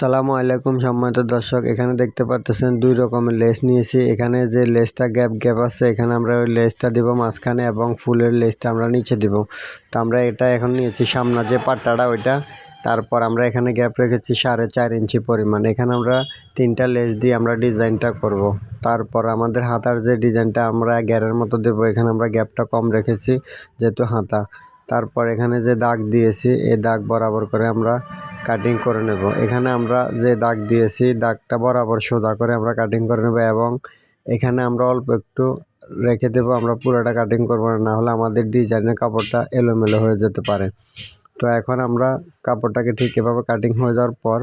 আসসালামু আলাইকুম সম্মানিত দর্শক, এখানে দেখতে পাচ্ছেন দুই রকমের লেস নিয়েছি। এখানে যে লেসটা গ্যাপ গ্যাপ আছে, এখানে আমরা ওই লেসটা দিব মাঝখানে এবং ফুলের লেসটা আমরা নিচে দিব। তো আমরা এটা এখন নিয়েছি সামনা যে পাট্টাটা, ওইটা। তারপর আমরা এখানে গ্যাপ রেখেছি সাড়ে চার ইঞ্চি পরিমাণ। এখানে আমরা তিনটা লেস দিয়ে আমরা ডিজাইনটা করব। তারপর আমাদের হাতার যে ডিজাইনটা আমরা গ্যারের মতো দেবো, এখানে আমরা গ্যাপটা কম রেখেছি, যেহেতু হাতা। তারপর এখানে যে দাগ দিয়েছি, এই দাগ বরাবর করে আমরা কাটিং করে নেব। এখানে আমরা যে দাগ দিয়েছি, দাগটা বরাবর সোজা করে আমরা কাটিং করে নেব এবং এখানে আমরা অল্প একটু রেখে দেব, আমরা পুরোটা কাটিং করব না হলে আমাদের ডিজাইনের কাপড়টা এলোমেলো হয়ে যেতে পারে। তো এখন আমরা কাপড়টাকে ঠিক এভাবে কাটিং হয়ে যাওয়ার পর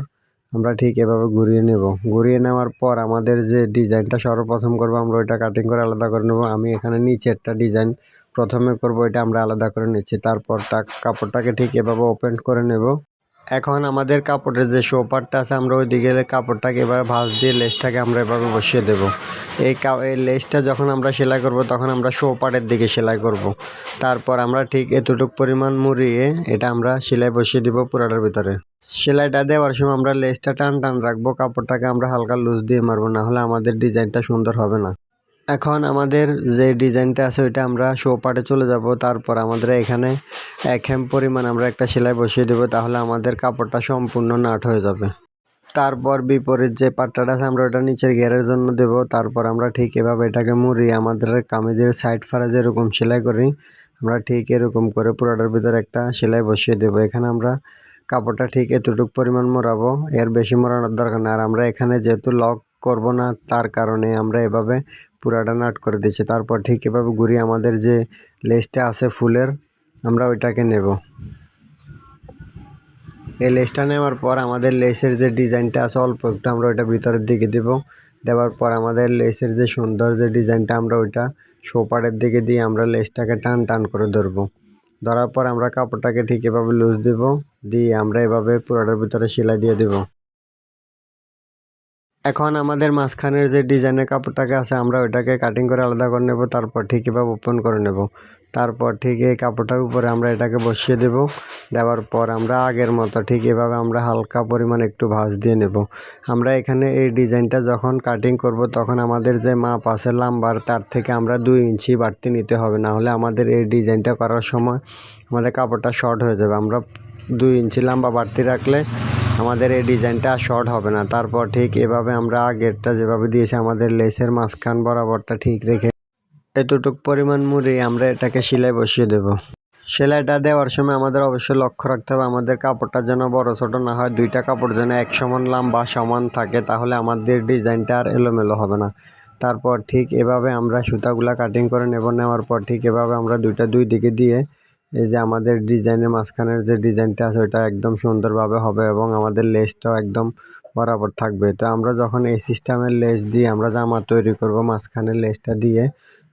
আমরা ঠিক এভাবে ঘুরিয়ে নেব। ঘুরিয়ে নেওয়ার পর আমাদের যে ডিজাইনটা সর্বপ্রথম করব, আমরা ওইটা কাটিং করে আলাদা করে নেব। আমি এখানে নিচে একটা ডিজাইন প্রথমে করব এটা আমরা আলাদা করে নিচ্ছি। তারপর কাপড়টাকে ঠিক এভাবে ওপেন করে নেব। এখন আমাদের কাপড়ের যে শোপারটা আছে, আমরা ওই দিকে কাপড়টাকে এভাবে ভাঁজ দিয়ে লেসটাকে আমরা এভাবে বসিয়ে দেব। এই এই লেসটা যখন আমরা সেলাই করব, তখন আমরা শোপারের দিকে সেলাই করব। তারপর আমরা ঠিক এতটুক পরিমাণ মুড়িয়ে এটা আমরা সেলাই বসিয়ে দিব পুরাটার ভিতরে। সেলাইটা দেওয়ার সময় আমরা লেসটা টান টান রাখব, কাপড়টাকে আমরা হালকা লুজ দিয়ে মারবো, না হলে আমাদের ডিজাইনটা সুন্দর হবে না। এখন আমাদের যে ডিজাইনটা আছে ওইটা আমরা শো পার্টে চলে যাব। তারপর আমাদের এখানে এক হেম পরিমাণ আমরা একটা সেলাই বসিয়ে দেবো, তাহলে আমাদের কাপড়টা সম্পূর্ণ নাট হয়ে যাবে। তারপর বিপরীত যে পাট্টাটা আছে আমরা ওটা নিচের গেরের জন্য দেব। তারপর আমরা ঠিক এভাবে এটাকে মুড়ি আমাদের কামিজের সাইড ফারা যেরকম সেলাই করি, আমরা ঠিক এরকম করে পুরোটার ভিতরে একটা সেলাই বসিয়ে দেব। এখানে আমরা কাপড়টা ঠিক এতটুকু পরিমাণ মোড়াবো, এর বেশি মোড়ানোর দরকার না আর আমরা এখানে যেহেতু লক করব না, তার কারণে আমরা এভাবে পুরাটা নাট করে দিচ্ছি তারপর ঠিক এভাবে ঘুরিয়ে আমাদের যে লেসটা আছে ফুলের, আমরা ওইটাকে নেব। এই লেসটা নেওয়ার পর আমাদের লেসের যে ডিজাইনটা আছে, অল্প একটু আমরা ওইটা ভিতরের দিকে দেব। দেওয়ার পর আমাদের লেসের যে সুন্দর যে ডিজাইনটা, আমরা ওইটা সোপারের দিকে দিয়ে আমরা লেসটাকে টান টান করে ধরবো। ধরার পর আমরা কাপড়টাকে ঠিক এভাবে লুজ দেব, দিয়ে আমরা এভাবে পুরোটার ভিতরে সেলাই দিয়ে দেব। এখন আমাদের মাঝখানের যে ডিজাইনের কাপড়টাকে আছে, আমরা ওইটাকে কাটিং করে আলাদা করে নেব, তারপর ঠিক এভাবে ওপেন করে নেব। তারপর ঠিক এই কাপড়টার উপরে আমরা এটাকে বসিয়ে দেব। দেওয়ার পর আমরা আগের মতো ঠিক এভাবে আমরা হালকা পরিমাণ একটু ভাঁজ দিয়ে নেব। আমরা এখানে এই ডিজাইনটা যখন কাটিং করব, তখন আমাদের যে মাপ আছে লাম্বার তার থেকে আমরা দুই ইঞ্চি বাড়তি নিতে হবে। না হলে আমাদের এই ডিজাইনটা করার সময় আমাদের কাপড়টা শর্ট হয়ে যাবে। আমরা দুই ইঞ্চি লম্বা বাড়তি রাখলে আমাদের এই ডিজাইনটা শর্ট হবে না। তারপর ঠিক এভাবে আমরা আগেরটা যেভাবে দিয়েছি, আমাদের লেসের মাঝখান বরাবরটা ঠিক রেখে এতটুক পরিমাণ মুড়ে আমরা এটাকে সেলাই বসিয়ে দেব। সেলাইটা দেওয়ার সময় আমাদের অবশ্যই লক্ষ্য রাখতে হবে, আমাদের কাপড়টা যেন বড় ছোট না হয়, দুইটা কাপড় যেন এক সমান লম্বা, সমান থাকে, তাহলে আমাদের ডিজাইনটা আর এলোমেলো হবে না। তারপর ঠিক এভাবে আমরা সুতাগুলা কাটিং করে নেব, নেওয়ার পর ঠিক এভাবে আমরা দুইটা দুই দিকে দিয়ে এই যে আমাদের ডিজাইনের মাঝখানের যে ডিজাইনটা আছে, ওইটা একদম সুন্দরভাবে হবে এবং আমাদের লেসটাও একদম বরাবর থাকবে। তো আমরা যখন এই সিস্টেমের লেস দিয়ে আমরা জামা তৈরি করব মাঝখানের লেসটা দিয়ে,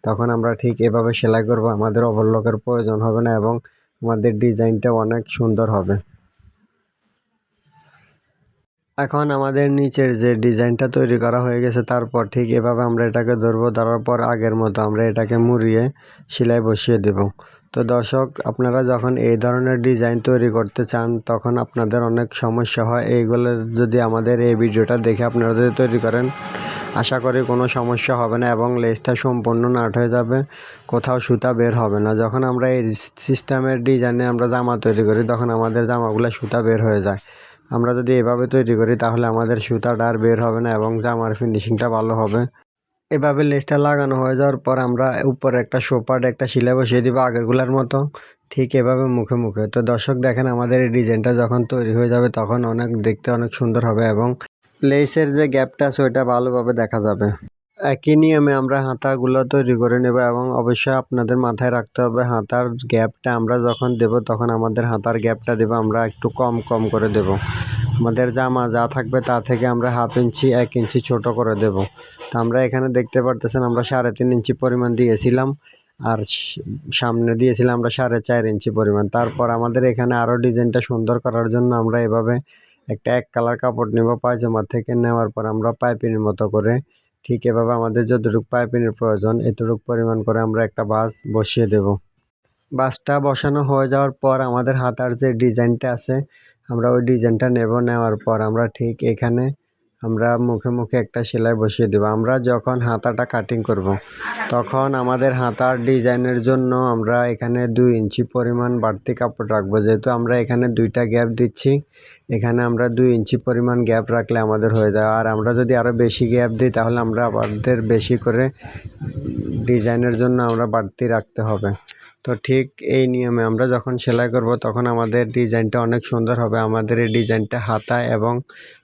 তখন আমরা ঠিক এভাবে সেলাই করব। আমাদের ওভারলকের প্রয়োজন হবে না এবং আমাদের ডিজাইনটা অনেক সুন্দর হবে। এখন আমাদের নিচের যে ডিজাইনটা তৈরি করা হয়ে গেছে, তারপর ঠিক এভাবে আমরা এটাকে ধরবো। ধরার পর আগের মতো আমরা এটাকে মুড়িয়ে সেলাই বসিয়ে দেব। তো দর্শক, আপনারা যখন এই ধরনের ডিজাইন তৈরি করতে চান, তখন আপনাদের অনেক সমস্যা হয়। এইগুলো যদি আমাদের এই ভিডিওটা দেখে আপনারা যদি তৈরি করেন, আশা করি কোনো সমস্যা হবে না এবং লেসটা সম্পূর্ণ নাট হয়ে যাবে, কোথাও সুতা বের হবে না। যখন আমরা এই সিস্টেমের ডিজাইনে আমরা জামা তৈরি করি, তখন আমাদের জামাগুলো সুতা বের হয়ে যায়। আমরা যদি এভাবে তৈরি করি, তাহলে আমাদের সুতাটা আর বের হবে না এবং জামার ফিনিশিংটা ভালো হবে। এভাবে লেসটা লাগানো হয়ে যাওয়ার পর আমরা উপরে একটা সোপাট একটা শিলা বসিয়ে দিব আগেরগুলার মতো। ঠিক এভাবে মুখে মুখে। তো দর্শক দেখেন, আমাদের এই ডিজাইনটা যখন তৈরি হয়ে যাবে তখন অনেক দেখতে অনেক সুন্দর হবে এবং লেসের যে গ্যাপটা আছে, ওইটা ভালোভাবে দেখা যাবে। একই নিয়মে আমরা হাতাগুলো তৈরি করে নেব এবং অবশ্যই আপনাদের মাথায় রাখতে হবে, হাতার গ্যাপটা আমরা যখন দেব তখন আমাদের হাতার গ্যাপটা দেব, আমরা একটু কম কম করে দেব। আমাদের জামা যা থাকবে তা থেকে আমরা হাফ ইঞ্চি, এক ইঞ্চি ছোট করে দেব। তো আমরা এখানে দেখতে পারতেছেন আমরা সাড়ে তিন ইঞ্চি পরিমাণ দিয়েছিলাম আর সামনে দিয়েছিলাম আমরা সাড়ে চার ইঞ্চি পরিমাণ। তারপর আমাদের এখানে আরও ডিজাইনটা সুন্দর করার জন্য আমরা এভাবে একটা এক কালার কাপড় নেব, পায়জামা থেকে নেওয়ার পর আমরা পাইপিনের মতো করে ঠিক এভাবে আমাদের যতটুকু পাইপিনের প্রয়োজন, এতটুকু পরিমাণ করে আমরা একটা বাস বসিয়ে দেব। বাসটা বসানো হয়ে যাওয়ার পর আমাদের হাতার যে ডিজাইনটা আছে, আমরা ওই ডিজাইনটা নেব, নেওয়ার পর আমরা ঠিক এখানে আমরা মুখে মুখে একটা সেলাই বসিয়ে দেবো। আমরা যখন হাতাটা কাটিং করব। তখন আমাদের হাতার ডিজাইনের জন্য আমরা এখানে দুই ইঞ্চি পরিমাণ বাড়তি কাপড় রাখব। যেহেতু আমরা এখানে দুইটা গ্যাপ দিচ্ছি, এখানে আমরা দুই ইঞ্চি পরিমাণ গ্যাপ রাখলে আমাদের হয়ে যায়। আর আমরা যদি আরও বেশি গ্যাপ দিই, তাহলে আমরা আমাদের বেশি করে ডিজাইনের জন্য আমরা বাড়তি রাখতে হবে। তো ঠিক এই নিয়মে আমরা যখন সেলাই করব, তখন আমাদের ডিজাইনটা অনেক সুন্দর হবে। আমাদের এই ডিজাইনটা হাতা এবং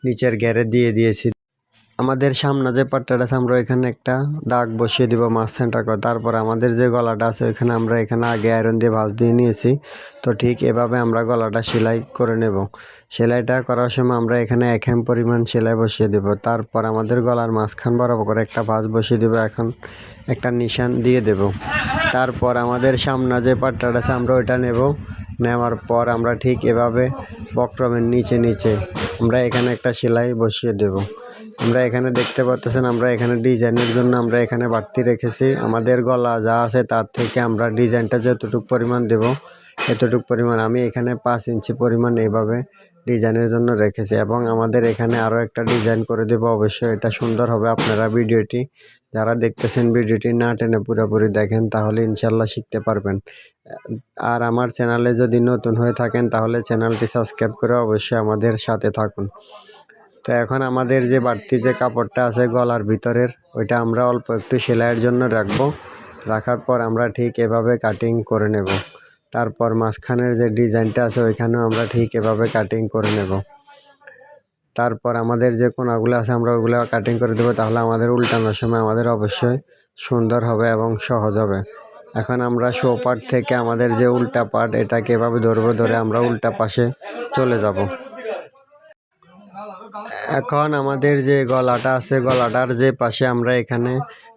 নিচের গ্যারে দিয়ে দিয়েছি। আমাদের সামনে যে পাট্টাটা আছে, আমরা এখানে একটা দাগ বসিয়ে দিব মাছ সেন্টার করে। তারপর আমাদের যে গলাটা আছে, ওইখানে আমরা এখানে আগে আয়রন দিয়ে ভাঁজ দিয়ে নিয়েছি। তো ঠিক এভাবে আমরা গলাটা সেলাই করে নেব। সেলাইটা করার সময় আমরা এখানে এক হেম পরিমাণ সেলাই বসিয়ে দেব। তারপর আমাদের গলার মাঝখান বরাবর করে একটা ভাঁজ বসিয়ে দেব। এখন একটা নিশান দিয়ে দেব। তারপর আমাদের সামনে যে পাট্টাটা আছে, আমরা ওইটা নেব। নেওয়ার পর আমরা ঠিক এভাবে বক্রমের নিচে নিচে আমরা এখানে একটা সেলাই বসিয়ে দেব। আমরা এখানে দেখতে পাচ্ছেন আমরা এখানে ডিজাইনের জন্য আমরা এখানে বাড়তি রেখেছি। আমাদের গলা যা আছে তার থেকে আমরা ডিজাইনটা যতটুকু পরিমাণ দেব। এতটুকু পরিমাণ আমি এখানে পাঁচ ইঞ্চি পরিমাণ এইভাবে ডিজাইনের জন্য রেখেছি এবং আমাদের এখানে আরও একটা ডিজাইন করে দেবো। অবশ্যই এটা সুন্দর হবে আপনারা ভিডিওটি, যারা দেখতেছেন ভিডিওটি না টেনে পুরোপুরি দেখেন তাহলে ইনশাল্লাহ শিখতে পারবেন। আর আমার চ্যানেলে যদি নতুন হয়ে থাকেন তাহলে চ্যানেলটি সাবস্ক্রাইব করে অবশ্যই আমাদের সাথে থাকুন। তো এখন আমাদের যে বাড়তি যে কাপড়টা আছে গলার ভিতরের, ওইটা আমরা অল্প একটু সেলাইয়ের জন্য রাখব। রাখার পর আমরা ঠিক এভাবে কাটিং করে নেব। তারপর মাঝখানের যে ডিজাইনটা আছে, ওইখানেও আমরা ঠিক এভাবে কাটিং করে নেব। তারপর আমাদের যে কোনাগুলো আছে, আমরা ওগুলো কাটিং করে দেবো, তাহলে আমাদের উল্টানোর সময় আমাদের অবশ্যই সুন্দর হবে এবং সহজ হবে। এখন আমরা শো পার্ট থেকে আমাদের যে উল্টা পার্ট এটাকে এভাবে ধরবো, ধরে আমরা উল্টা পাশে চলে যাব। এখন আমাদের যে গলাটা আছে, গলাটার যে পাশে আমরা এখানে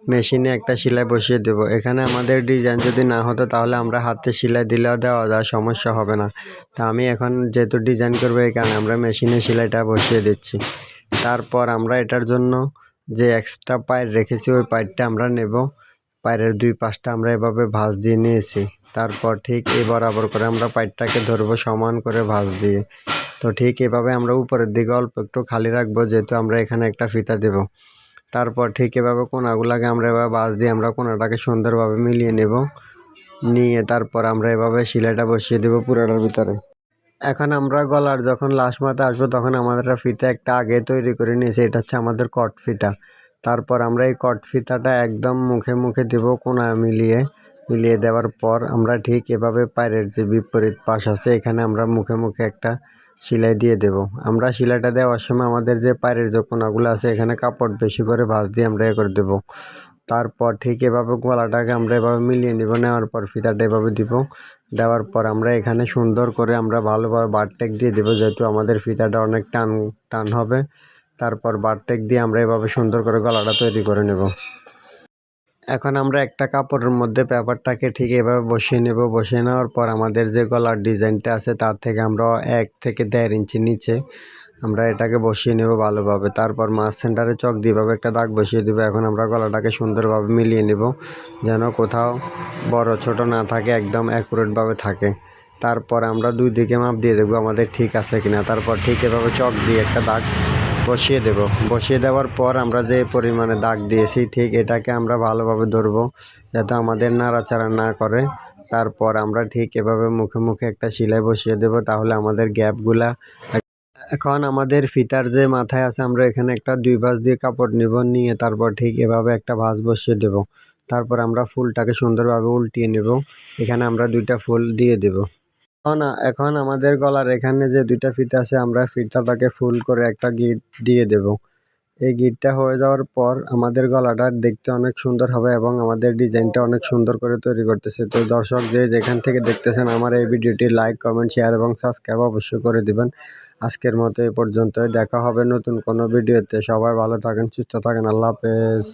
মেশিনে একটা সেলাই বসিয়ে দেব। এখানে আমাদের ডিজাইন যদি না হতো, তাহলে আমরা হাতে সেলাই দিলেও দেওয়া যায়, সমস্যা হবে না। তা আমি এখন যেহেতু ডিজাইন করব, এই কারণে আমরা মেশিনে সেলাইটা বসিয়ে দিচ্ছি। তারপর আমরা এটার জন্য যে এক্সট্রা পায়ের রেখেছি, ওই পায়েরটা আমরা নেব। পায়ের দুই পাশটা আমরা এভাবে ভাঁজ দিয়ে নিয়েছি। তারপর ঠিক এই বরাবর করে আমরা পাইপটাকে ধরবো সমান করে ভাঁজ দিয়ে। তো ঠিক এভাবে আমরা উপরের দিকে অল্প একটু খালি রাখব, যেহেতু আমরা এখানে একটা ফিতা দেব। তারপর ঠিক এভাবে কোনাগুলাকে আমরা এভাবে বাঁশ দিয়ে আমরা কোনাটাকে সুন্দরভাবে মিলিয়ে নেব। নিয়ে তারপর আমরা এভাবে সিলাইটা বসিয়ে দেবো পুরোটার ভিতরে। এখন আমরা গলার যখন লাস্ট মাথা আসব তখন আমাদের ফিতা একটা আগে তৈরি করে নিয়েছি, এটা হচ্ছে আমাদের কট ফিতা। তারপর আমরা এই কট ফিতাটা একদম মুখে মুখে দেবো কোনা মিলিয়ে। মিলিয়ে দেওয়ার পর আমরা ঠিক এভাবে পায়ের যে বিপরীত পাশ আছে, এখানে আমরা মুখে মুখে একটা সেলাই দিয়ে দেব। আমরা সেলাইটা দেওয়ার সময় আমাদের যে পায়ের যে কোনাগুলো আছে, এখানে কাপড় বেশি করে ভাঁজ দিয়ে আমরা এ করে দেবো। তারপর ঠিক এভাবে গলাটাকে আমরা এভাবে মিলিয়ে নিব, নেওয়ার পর ফিতাটা এভাবে দিব। দেওয়ার পর আমরা এখানে সুন্দর করে আমরা ভালোভাবে বারটেক দিয়ে দেবো, যেহেতু আমাদের ফিতাটা অনেক টান টান হবে। তারপর বারটেক দিয়ে আমরা এভাবে সুন্দর করে গলাটা তৈরি করে নেব। এখন আমরা একটা কাপড়ের মধ্যে পেপারটাকে ঠিক এভাবে বসিয়ে নেব। বসিয়ে নেওয়ার পর আমাদের যে গলার ডিজাইনটা আছে, তার থেকে আমরা এক থেকে দেড় ইঞ্চি নিচে আমরা এটাকে বসিয়ে নেব ভালোভাবে। তারপর মাছ সেন্টারে চক দিয়ে এভাবে একটা দাগ বসিয়ে দেবো। এখন আমরা গলাটাকে সুন্দরভাবে মিলিয়ে নেব, যেন কোথাও বড় ছোট না থাকে, একদম অ্যাকুরেটভাবে থাকে। তারপর আমরা দুই দিকে মাপ দিয়ে দেখব আমাদের ঠিক আছে কিনা। তারপর ঠিক এভাবে চক দিয়ে একটা দাগ বসিয়ে দেব। বসিয়ে দেওয়ার পর আমরা যে পরিমাণে দাগ দিয়েছি, ঠিক এটাকে আমরা ভালোভাবে ধরবো যাতে আমাদের নাড়াচাড়া না করে। তারপর আমরা ঠিক এভাবে মুখে মুখে একটা সেলাই বসিয়ে দেব তাহলে আমাদের গ্যাপগুলা এখন আমাদের ফিতার যে মাথায় আছে, আমরা এখানে একটা দুই ভাঁজ দিয়ে কাপড় নিব, নিয়ে তারপর ঠিক এভাবে একটা ভাঁজ বসিয়ে দেব। তারপর আমরা ফুলটাকে সুন্দরভাবে উল্টিয়ে নেব। এখানে আমরা দুইটা ফুল দিয়ে দেব। না এখন আমাদের গলার এখানে যে দুইটা ফিতা আছে, আমরা ফিতাটাকে ফুল করে একটা গিট দিয়ে দেব। এই গিটটা হয়ে যাওয়ার পর আমাদের গলাটা দেখতে অনেক সুন্দর হবে এবং আমাদের ডিজাইনটা অনেক সুন্দর করে তৈরি করতেছে। তো দর্শক যে যেখান থেকে দেখতেছেন আমার এই ভিডিওটি লাইক, কমেন্ট, শেয়ার এবং সাবস্ক্রাইব অবশ্যই করে দিবেন। আজকের মতো এ পর্যন্ত দেখা হবে নতুন কোনো ভিডিওতে। সবাই ভালো থাকেন, সুস্থ থাকেন। আল্লাহ হাফেজ।